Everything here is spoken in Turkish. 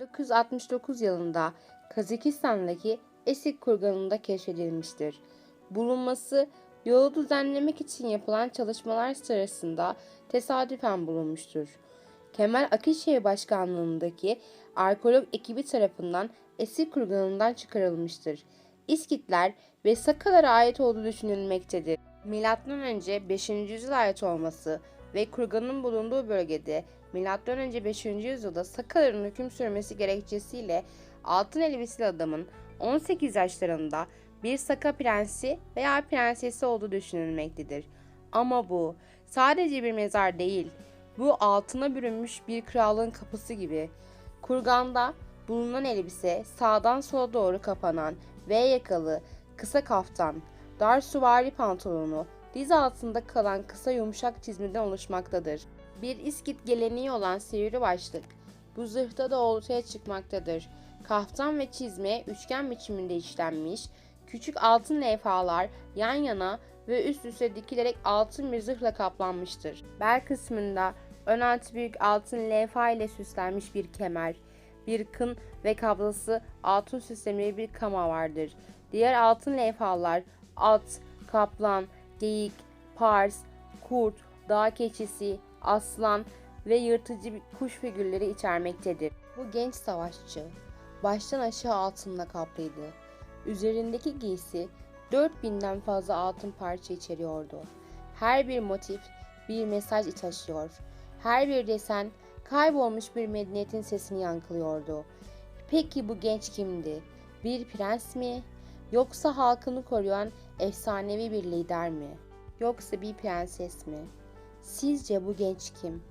1969 yılında Kazakistan'daki Esik kurganında keşfedilmiştir. Bulunması yolu düzenlemek için yapılan çalışmalar sırasında tesadüfen bulunmuştur. Kemal Akışehir Başkanlığındaki arkeolog ekibi tarafından Esik kurganından çıkarılmıştır. İskitler ve Sakalara ait olduğu düşünülmektedir. Önce 5. yüzyıla ait olması ve kurganın bulunduğu bölgede önce 5. yüzyılda Sakaların hüküm sürmesi gerekçesiyle altın elbiseli adamın 18 yaşlarında bir Saka prensi veya prensesi olduğu düşünülmektedir. Ama bu sadece bir mezar değil, bu altına bürünmüş bir krallığın kapısı gibi. Kurganda bulunan elbise sağdan sola doğru kapanan V yakalı kısa kaftan, dar süvari pantolonu, diz altında kalan kısa yumuşak çizmeden oluşmaktadır. Bir İskit geleneği olan sivri başlık bu zırhta da ortaya çıkmaktadır. Kaftan ve çizme üçgen biçiminde işlenmiş, küçük altın levhalar yan yana ve üst üste dikilerek altın bir zırhla kaplanmıştır. Bel kısmında ön altı büyük altın levha ile süslenmiş bir kemer, bir kın ve kablası altın süslemeli bir kama vardır. Diğer altın levhalar at, kaplan, geyik, pars, kurt, dağ keçisi, aslan ve yırtıcı kuş figürleri içermektedir. Bu genç savaşçı baştan aşağı altınla kaplıydı. Üzerindeki giysi 4000'den fazla altın parça içeriyordu. Her bir motif bir mesaj taşıyor. Her bir desen kaybolmuş bir medeniyetin sesini yankılıyordu. Peki bu genç kimdi? Bir prens mi? Yoksa halkını koruyan efsanevi bir lider mi? Yoksa bir prenses mi? Sizce bu genç kim?